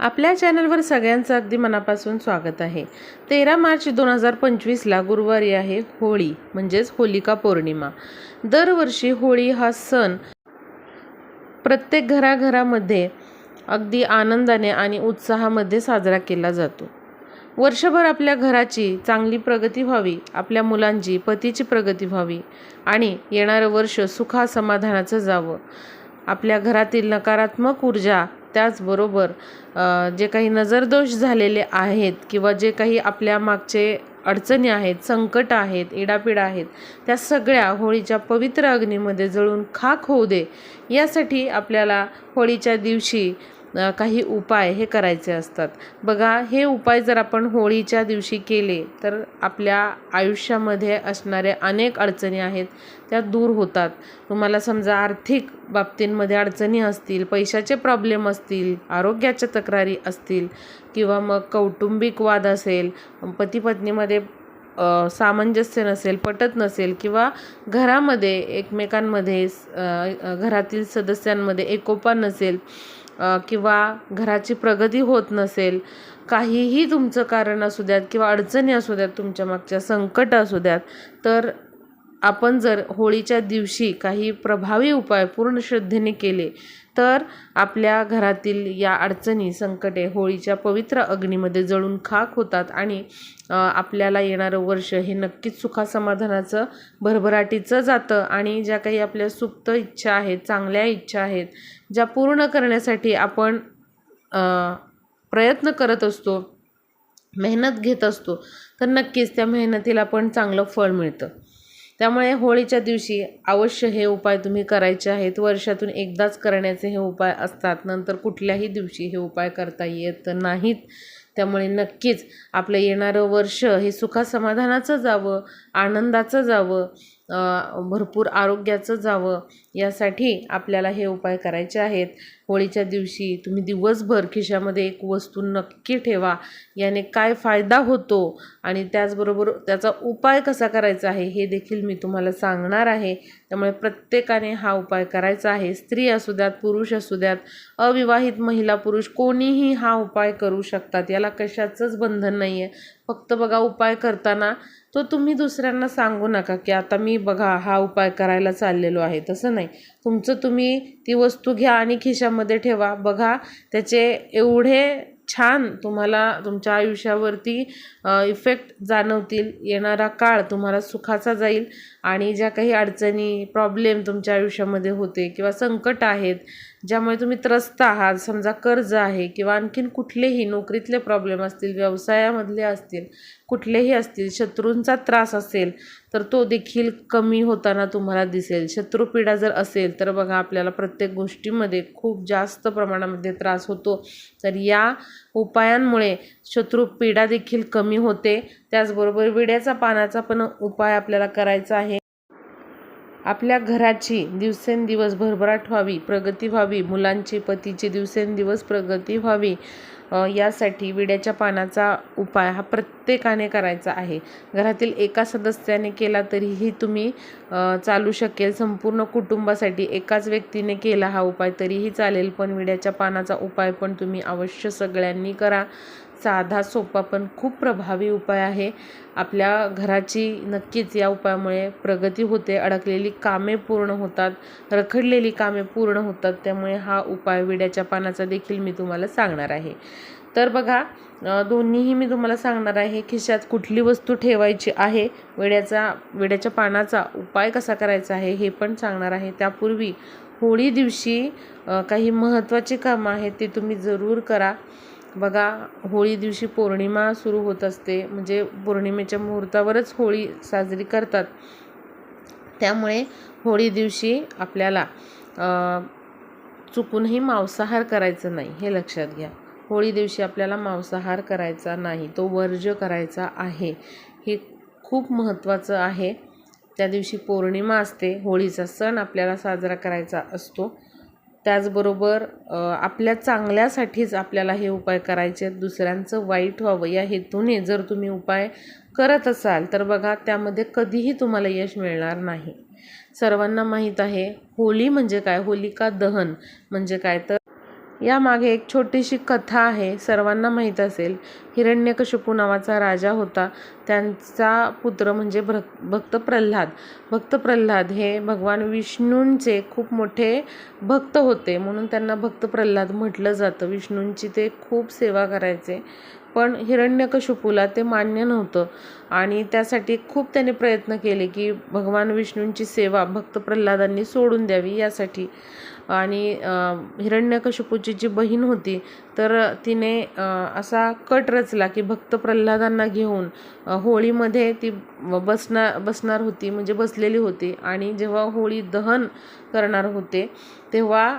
आपल्या चॅनलवर सगळ्यांचं अगदी मनापासून स्वागत आहे. तेरा मार्च दोन हजार पंचवीसला गुरुवारी आहे होळी म्हणजेच होलिका पौर्णिमा. दरवर्षी होळी हा सण प्रत्येक घराघरामध्ये अगदी आनंदाने आणि उत्साहामध्ये साजरा केला जातो. वर्षभर आपल्या घराची चांगली प्रगती व्हावी आपल्या मुलांची पतीची प्रगती व्हावी आणि येणारं वर्ष सुखा समाधानाचं जावं. आपल्या घरातील नकारात्मक ऊर्जा त्याचबरोबर जे काही नजरदोष झालेले आहेत किंवा जे काही आपल्या मागचे अडचणी आहेत संकट आहेत इडापिडा आहेत त्या सगळ्या होळीच्या पवित्र अग्नीमध्ये जळून खाक होऊ दे यासाठी आपल्याला होळीच्या दिवशी काही उपाय हे करायचे असतात. बघा हे उपाय जर आपण होळीच्या दिवशी केले तर आपल्या आयुष्यामध्ये असणाऱ्या अनेक अडचणी आहेत त्या दूर होतात. तुम्हाला समजा आर्थिक बाबतींमध्ये अडचणी असतील पैशाचे प्रॉब्लेम असतील आरोग्याच्या तक्रारी असतील किंवा मग कौटुंबिक वाद असेल पती पत्नीमध्ये सामंजस्य नसेल पटत नसेल किंवा घरामध्ये एकमेकांमध्ये घरातील सदस्यांमध्ये एकोपा नसेल किंवा घराची प्रगती होत नसेल काहीही तुमचं कारण असू द्यात किंवा अडचणी असू द्यात तुमच्या मागच्या संकट असू द्यात तर आपण जर होळीच्या दिवशी काही प्रभावी उपाय पूर्ण श्रद्धेने केले तर आपल्या घरातील या अडचणी संकटे होळीच्या पवित्र अग्नीमध्ये जळून खाक होतात आणि आपल्याला येणारं वर्ष हे नक्कीच सुखासमाधानाचं भरभराटीचं जातं आणि ज्या काही आपल्या सुप्त इच्छा आहेत चांगल्या इच्छा आहेत ज्या पूर्ण करण्यासाठी आपण प्रयत्न करत असतो मेहनत घेत असतो तर नक्कीच त्या मेहनतीला पण चांगलं फळ मिळतं. त्यामुळे होळीच्या दिवशी अवश्य हे उपाय तुम्ही करायचे आहेत. वर्षातून एकदाच करण्याचे हे उपाय असतात. नंतर कुठल्याही दिवशी हे उपाय करता येत नाहीत. त्यामुळे नक्कीच आपलं येणारं वर्ष हे सुखासमाधानाचं जावं आनंदाचं जावं. भरपूर आरोग्याचं जावं यासाठी आपल्याला हे उपाय करायचे आहेत. होळीच्या दिवशी तुम्ही दिवसभर खिशामध्ये एक वस्तू नक्की ठेवा. याने काय फायदा होतो आणि त्याचबरोबर त्याचा उपाय कसा करायचा आहे हे देखील मी तुम्हाला सांगणार आहे. त्यामुळे प्रत्येकाने हा उपाय करायचा आहे. स्त्री असू द्यात पुरुष असू द्यात अविवाहित महिला पुरुष कोणीही हा उपाय करू शकतात. याला कशाचंच बंधन नाही आहे फक्त बघा उपाय करताना तो तुम्ही दुसऱ्यांना सांगू नका की आता मी बघा हा उपाय करायला चाललेलो आहे. तसं नाही. तुमचं तुम्ही ती वस्तू घ्या आणि खिशामध्ये ठेवा. बघा त्याचे एवढे छान तुम्हाला तुमच्या आयुष्यावरती इफेक्ट जाणवतील. येणारा काळ तुम्हाला सुखाचा जाईल. आणि ज्या काही अडचणी प्रॉब्लेम तुमच्या आयुष्यामध्ये होते किंवा संकट आहेत ज्यामुळे तुम्ही त्रस्त आहात समजा कर्ज आहे किंवा आणखीन कुठलेही नोकरीतले प्रॉब्लेम असतील व्यवसायामधले असतील कुठलेही असतील शत्रूंचा त्रास असेल तर तो देखील कमी होताना तुम्हाला दिसेल. शत्रुपीडा जर असेल तर बघा आपल्याला प्रत्येक गोष्टीमध्ये खूप जास्त प्रमाणामध्ये त्रास होतो. तर या उपायांमुळे शत्रुपीडा देखील कमी होते. त्याचबरोबर विड्याचा पानाचा पण उपाय आपल्याला करायचा आहे. आपल्या घराची दिवसेंदिवस भरभराट व्हावी प्रगती व्हावी मुलांची पतीची दिवसेंदिवस प्रगती व्हावी. यासाठी विड्याच्या पानाचा उपाय हा प्रत्येकाने करायचा आहे. घरातील एका सदस्याने केला तरीही तुम्ही चालू शकेल. संपूर्ण कुटुंबासाठी एकाच व्यक्तीने केला हा उपाय तरीही चालेल पण विड्याच्या पानाचा उपाय पण तुम्ही अवश्य सगळ्यांनी करा. साधा सोपा पण खूप प्रभावी उपाय आहे. आपल्या घराची नक्कीच या उपायामुळे प्रगती होते. अडकलेली कामे पूर्ण होतात. रखडलेली कामे पूर्ण होतात. त्यामुळे हा उपाय विड्याच्या पानाचा देखील मी तुम्हाला सांगणार आहे. तर बघा दोन्हीही मी तुम्हाला सांगणार आहे खिशात कुठली वस्तू ठेवायची आहे? विड्याचा विड्याच्या पानाचा उपाय कसा करायचा आहे हे पण सांगणार आहे. त्यापूर्वी होळी दिवशी काही महत्त्वाची कामं आहेत ते तुम्ही जरूर करा. बघा होळी दिवशी पौर्णिमा सुरू होत असते. म्हणजे पौर्णिमेच्या मुहूर्तावरच होळी साजरी करतात. त्यामुळे होळी दिवशी आपल्याला चुकूनही मांसाहार करायचं नाही. हे लक्षात घ्या. होळी दिवशी आपल्याला मांसाहार करायचा नाही. तो वर्ज्य करायचा आहे. हे खूप महत्त्वाचं आहे. त्या दिवशी पौर्णिमा असते. होळीचा सण आपल्याला साजरा करायचा असतो. त्याचबरोबर आपल्या चांगल्यासाठीच आपल्याला हे उपाय करायचे आहेत. दुसऱ्यांचं वाईट व्हावं या हेतूने जर तुम्ही उपाय करत असाल तर बघा त्यामध्ये कधीही तुम्हाला यश मिळणार नाही. सर्वांना माहीत आहे होळी म्हणजे काय? होलिका दहन म्हणजे काय? तर यामागे एक छोटीशी कथा आहे सर्वांना माहीत असेल. हिरण्यकशपू नावाचा राजा होता. त्यांचा पुत्र म्हणजे भ्र भक्त प्रल्हाद. भक्त प्रल्हाद हे भगवान विष्णूंचे खूप मोठे भक्त होते. म्हणून त्यांना भक्त प्रल्हाद म्हटलं जातं. विष्णूंची ते खूप सेवा करायचे. पण हिरण्यकशिपूला ते मान्य नव्हतं. आणि त्यासाठी खूप त्याने प्रयत्न केले की भगवान विष्णूंची सेवा भक्त प्रल्हादांनी सोडून द्यावी यासाठी. आणि हिरण्यकशिपूची जी बहीण होती तर तिने असा कट रचला की भक्त प्रल्हादांना घेऊन होळीमध्ये ती बसणार बसणार होती म्हणजे बसलेली होती. आणि जेव्हा होळी दहन करणार होते तेव्हा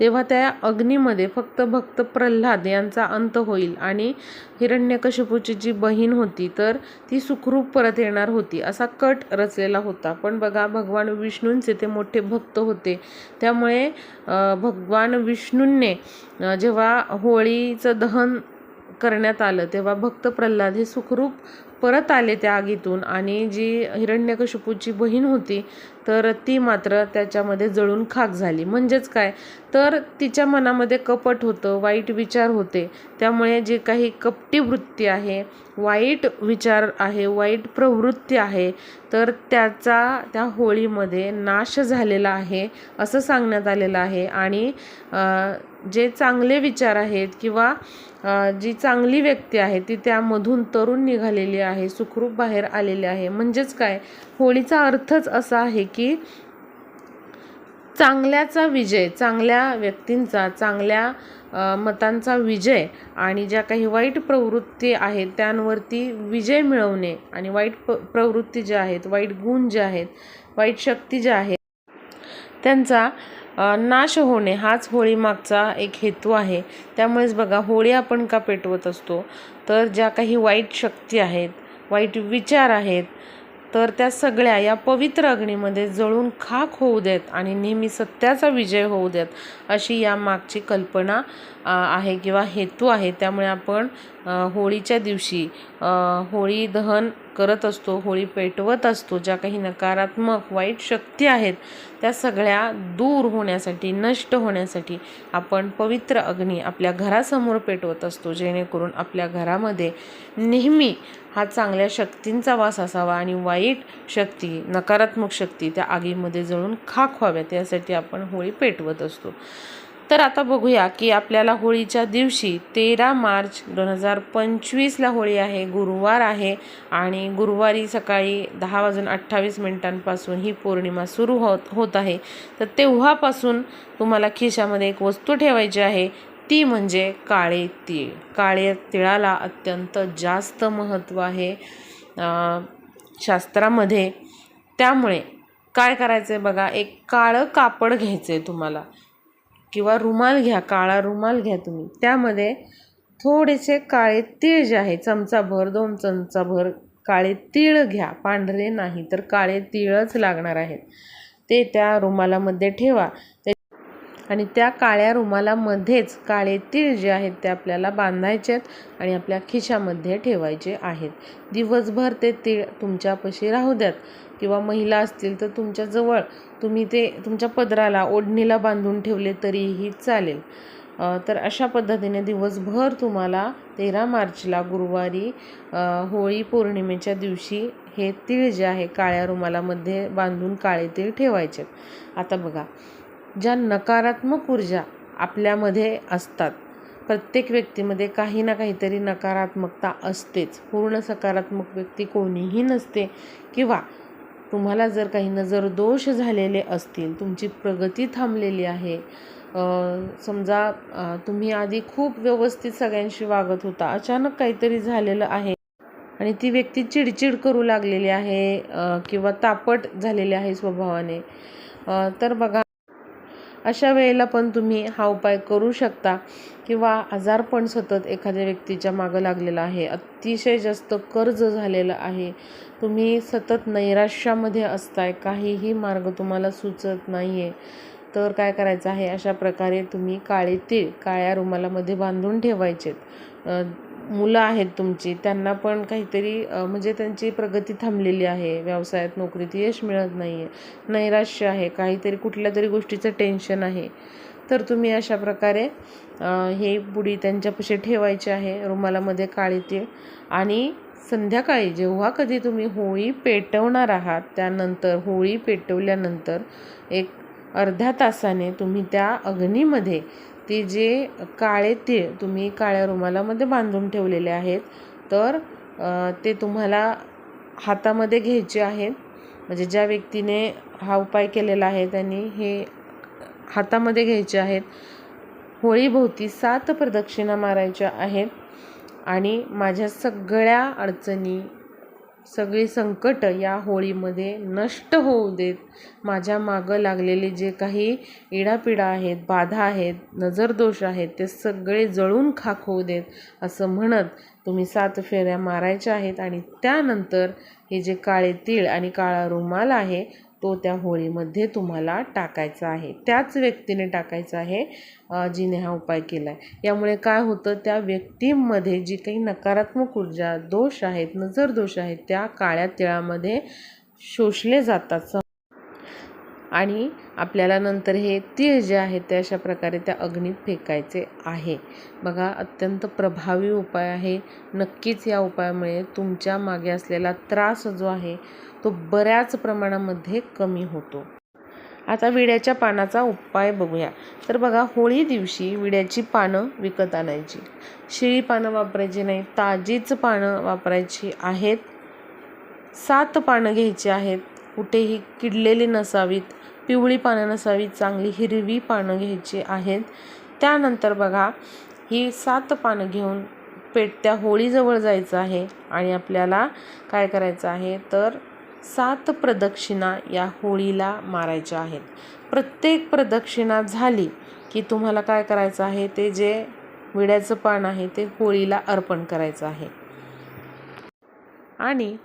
तेव्हा त्या अग्नीमध्ये फक्त भक्त प्रल्हाद यांचा अंत होईल आणि हिरण्यकशिपूची जी बहीण होती तर ती सुखरूप परत येणार होती असा कट रचलेला होता. पण बघा भगवान विष्णूंचे ते मोठे भक्त होते. त्यामुळे भगवान विष्णूंने जेव्हा होळीचं दहन करण्यात आलं तेव्हा भक्त प्रल्हाद हे सुखरूप परत आले त्या आगीतून आणि जी हिरण्यकशिपूची बहीण होती तर ती मात्र त्याच्यामध्ये जळून खाक झाली. म्हणजेच काय? तर तिच्या मनामध्ये कपट होतं वाईट विचार होते. त्यामुळे जे काही कपटी वृत्ती आहे वाईट विचार आहे वाईट प्रवृत्ती आहे तर त्याचा त्या होळीमध्ये नाश झालेला आहे असं सांगण्यात आलेलं आहे. आणि जे चांगले विचार आहेत किंवा जी चांगली व्यक्ती आहे ती त्यामधून तरुण निघालेली आहे सुखरूप बाहेर आलेली आहे. म्हणजेच काय? होळीचा अर्थच असा आहे की की चांगल्याचा विजय चांगल्या व्यक्तींचा चांगल्या मतांचा विजय आणि ज्या काही वाईट प्रवृत्ती आहेत त्यांवरती विजय मिळवणे आणि वाईट प प्रवृत्ती ज्या आहेत वाईट गुण जे आहेत वाईट शक्ती ज्या आहेत त्यांचा नाश होणे हाच होळीमागचा एक हेतू आहे. त्यामुळेच बघा होळी आपण का पेटवत असतो? तर ज्या काही वाईट शक्ती आहेत वाईट विचार आहेत तर त्या सगळ्या या पवित्र अग्नीमध्ये जळून खाक होऊ देत आणि नेहमी सत्याचा विजय होऊ देत अशी या मागची कल्पना आहे किंवा हेतू आहे. त्यामुळे आपण होळीच्या दिवशी होळी दहन करत असतो होळी पेटवत असतो ज्या काही नकारात्मक वाईट शक्ती आहेत त्या सगळ्या दूर होण्यासाठी नष्ट होण्यासाठी आपण पवित्र अग्नी आपल्या घरासमोर पेटवत असतो जेणेकरून आपल्या घरामध्ये नेहमी हा चांगल्या शक्तींचा वास असावा आणि वाईट शक्ती नकारात्मक शक्ती त्या आगीमध्ये जळून खाक व्हाव्यात यासाठी आपण होळी पेटवत असतो. तर आता बघूया की आपल्याला होळीच्या दिवशी तेरा मार्च दोन हजार पंचवीसला होळी आहे गुरुवार आहे आणि गुरुवारी सकाळी दहा वाजून अठ्ठावीस मिनिटांपासून ही पौर्णिमा सुरू होत होत आहे. तर तेव्हापासून तुम्हाला खिशामध्ये एक वस्तू ठेवायची आहे ती म्हणजे काळे तीळ. काळे तिळाला अत्यंत जास्त महत्त्व आहे शास्त्रामध्ये. त्यामुळे काय करायचं आहे बघा एक काळं कापड घ्यायचं आहे तुम्हाला. किंवा रुमाल घ्या काळा रुमाल घ्या तुम्ही. त्यामध्ये थोडेसे काळे तीळ जे आहे चमचाभर दोन चमचाभर काळे तीळ घ्या. पांढरे नाही तर काळे तीळच लागणार आहेत. ते त्या रुमालामध्ये ठेवा. आणि त्या काळ्या रुमालामध्येच काळे तीळ जे आहेत ते आपल्याला बांधायचे आहेत आणि आपल्या खिशामध्ये ठेवायचे आहेत. दिवसभर ते तीळ तुमच्यापाशी राहू द्यात. किंवा महिला असतील तर तुमच्याजवळ तुम्ही ते तुमच्या पदराला ओढणीला बांधून ठेवले तरीही चालेल. तर अशा पद्धतीने दिवसभर तुम्हाला तेरा मार्चला गुरुवारी होळी पौर्णिमेच्या दिवशी हे तीळ जे आहे काळ्या रुमालामध्ये बांधून काळे तीळ ठेवायचे. आता बघा ज्या नकारात्मक ऊर्जा आपल्यामध्ये असतात प्रत्येक व्यक्तीमध्ये काही ना काहीतरी नकारात्मकता असतेच. पूर्ण सकारात्मक व्यक्ती कोणीही नसते किंवा तुम्हाला जर काही नजर दोष झालेले असतील तुमची प्रगती थांबलेली आहे समजा तुम्ही आधी खूप व्यवस्थित सगळ्यांशी वागत होता अचानक काहीतरी झालेलं आहे आणि ती व्यक्ती चिडचिड करू लागलेली आहे किंवा तापट झालेली आहे स्वभावाने तर बघा अशा वेळेला पण तुम्ही हा उपाय करू शकता. किंवा आजारपण सतत एखाद्या व्यक्तीच्या मागं लागलेलं आहे. अतिशय जास्त कर्ज झालेलं आहे. तुम्ही सतत नैराश्यामध्ये असताय. काहीही मार्ग तुम्हाला सुचत नाही आहे तर काय करायचं आहे? अशा प्रकारे तुम्ही काळे तीळ काळ्या रुमालामध्ये बांधून ठेवायचेत. मुलं आहेत तुमची त्यांना पण काहीतरी म्हणजे त्यांची प्रगती थांबलेली आहे. व्यवसायात नोकरीत यश मिळत नाही आहे नैराश्य आहे. काहीतरी कुठल्या तरी गोष्टीचं टेन्शन आहे. तर तुम्ही अशा प्रकारे हे बुडी त्यांच्यापाशी ठेवायची आहे. रुमालामध्ये काळी तीळ आणि संध्याकाळी जेव्हा कधी तुम्ही होळी पेटवणार आहात त्यानंतर होळी पेटवल्यानंतर एक अर्ध्या तासाने तुम्ही त्या अग्नीमध्ये ते जे काळे तीळ तुम्ही काळ्या रुमालामध्ये बांधून ठेवलेले आहेत तर ते तुम्हाला हातामध्ये घ्यायचे आहेत. म्हणजे ज्या व्यक्तीने हा उपाय केलेला आहे त्यांनी हे हातामध्ये घ्यायचे आहेत. होळीभोवती सात प्रदक्षिणा मारायच्या आहेत. आणि माझ्या सगळ्या अडचणी सगळी संकट या होळीमध्ये नष्ट होऊ देत. माझ्या मागं लागलेले जे काही इडापिडा आहेत बाधा आहेत नजरदोष आहेत ते सगळे जळून खाक होऊ देत असं म्हणत तुम्ही सात फेऱ्या मारायच्या आहेत आणि त्यानंतर हे जे काळे तीळ आणि काळा रुमाल आहे तो त्या होळीमध्ये तुम्हाला टाकायचा आहे. त्याच व्यक्तीने टाकायचा आहे जिने हा उपाय केला आहे यामुळे काय होतं त्या व्यक्तीमध्ये जी काही नकारात्मक ऊर्जा दोष आहेत नजर दोष आहेत त्या काळ्या तिळामध्ये शोषले जातात. आणि आपल्याला नंतर हे तीळ जे आहेत ते अशा प्रकारे त्या अग्नीत फेकायचे आहे. बघा अत्यंत प्रभावी उपाय आहे. नक्कीच या उपायामुळे तुमच्या मागे असलेला त्रास जो आहे तो बऱ्याच प्रमाणामध्ये कमी होतो. आता विड्याच्या पानाचा उपाय बघूया. तर बघा होळी दिवशी विड्याची पानं विकत आणायची. शिळी पानं वापरायची नाही ताजीच पानं वापरायची आहेत. सात पानं घ्यायची आहेत. कुठेही किडलेली नसावीत. पिवळी पानं नसावीत चांगली हिरवी पानं घ्यायची आहेत. त्यानंतर बघा ही सात पानं घेऊन पेटत्या होळीजवळ जायचं आहे आणि आपल्याला काय करायचं आहे? तर सात प्रदक्षिणा या होळीला मारायच्या आहेत. प्रत्येक प्रदक्षिणा झाली की तुम्हाला काय करायचं आहे? ते जे विड्याचं पान आहे ते होळीला अर्पण करायचं आहे. आणि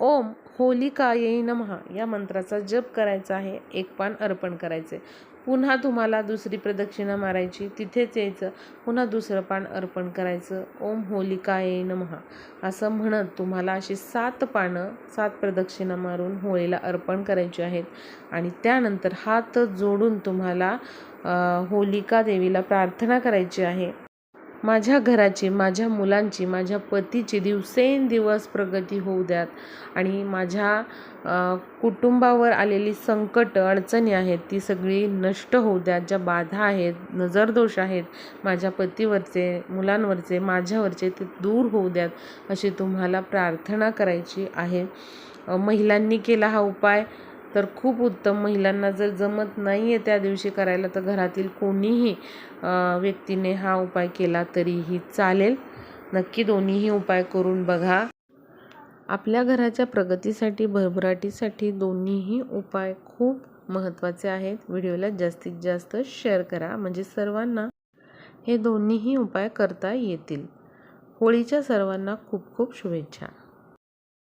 ओम होलिकायै नमहा या मंत्राचा जप करायचा आहे. एक पान अर्पण करायचे. पुन्हा तुम्हाला दुसरी प्रदक्षिणा मारायची. तिथेच यायचं. पुन्हा दुसरं पान अर्पण करायचं. ओम होलिकायै नमः. असं म्हणत तुम्हाला अशी सात पानं सात प्रदक्षिणा मारून होळीला अर्पण करायची आहेत. आणि त्यानंतर हात जोडून तुम्हाला होलिका देवीला प्रार्थना करायची आहे. माझ्या घराची माझ्या मुलांची माझ्या पतीची दिवसेंदिवस प्रगती होऊ द्यात. आणि माझ्या कुटुंबावर आलेली संकट अडचणी आहेत ती सगळी नष्ट होऊ द्यात. ज्या बाधा आहेत नजरदोष आहेत माझ्या पतीवरचे मुलांवरचे माझ्यावरचे ते दूर होऊ द्यात अशी तुम्हाला प्रार्थना करायची आहे. महिलांनी केला हा उपाय. तर खूप उत्तम महिलांना जर जमत नाही आहे त्या दिवशी करायला तर घरातील कोणीही व्यक्तीने हा उपाय केला तरीही चालेल. नक्की दोन्हीही उपाय करून बघा. आपल्या घराच्या प्रगतीसाठी भरभराटीसाठी दोन्हीही उपाय खूप महत्त्वाचे आहेत. व्हिडिओला जास्तीत जास्त शेअर करा. म्हणजे सर्वांना हे दोन्हीही उपाय करता येतील. होळीच्या सर्वांना खूप खूप शुभेच्छा.